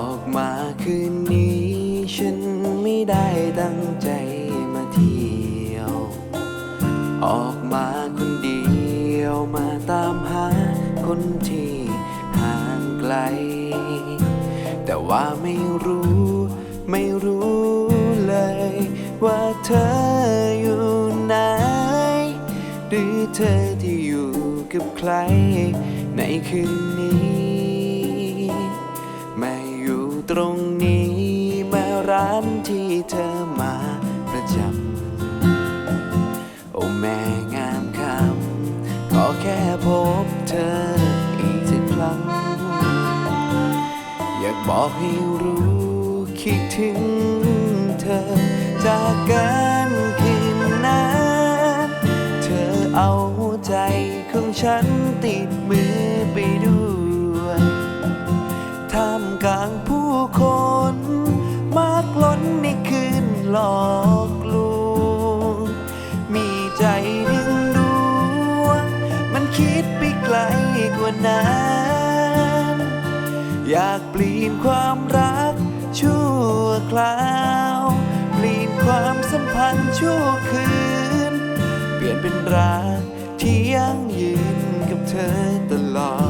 ออกมาคืนนี้ ฉันไม่ได้ตั้งใจมาเที่ยว ออกมาคนเดียวมาตามหาคนที่ห่างไกล แต่ว่าไม่รู้ ไม่รู้เลย ว่าเธออยู่ไหน หรือเธอที่อยู่กับใคร ในคืนนี้ ตรงนี้แมาร้านที่เธอมาประจำโอ้แม่งามคำขอแค่พบเธออีกสักครั้ง อยากบอกให้รู้คิดถึงเธอจากกันคืนนั้นเธอเอาหัวใจของฉันติดมือไปด้วยท่ามกลาง หลอกลวง มีใจดึงดวง มันคิดไปไกลกว่านั้น อยากเปลี่ยนความรักชั่วคราวเปลี่ยนความสัมพันธ์ชั่วคืน เปลี่ยนเป็นรักที่ยั่งยืนกับเธอตลอด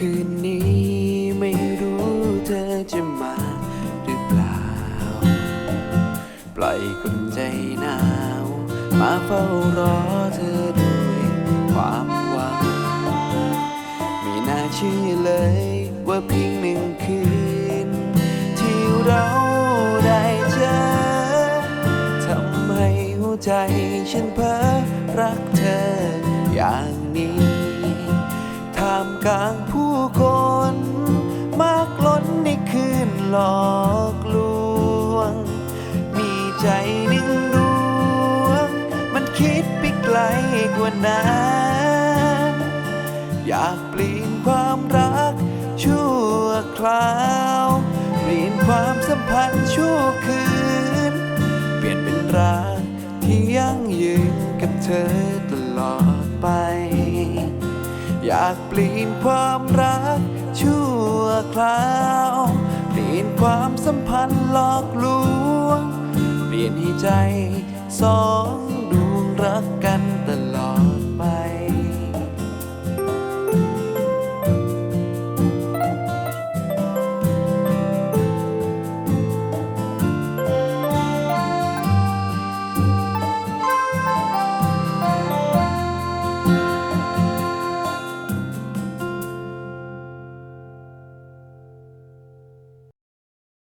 คืนนี้ไม่รู้เธอจะมาหรือเปล่า ปล่อยคนใจหนาว มาเฝ้ารอเธอด้วยความหวังไม่น่าเชื่อเลยว่าเพียงหนึ่งคืน ที่เราได้เจอทำให้หัวใจฉันเพ้อรักเธออย่างนี้ ท่ามกลางผู้ หลอกลวง มีใจหนึ่งดวง มันคิดไปไกลกว่านั้น อยากเปลี่ยนความรักชั่วคราว เปลี่ยนความสัมพันธ์ชั่วคืน เปลี่ยนเป็นรักที่ยั่งยืนกับเธอตลอดไป อยากเปลี่ยนความรักชั่วคราว ลี่ยนความสัมพันธ์หลอกลวง เปลี่ยนให้ใจสองดวงรักกันตลอด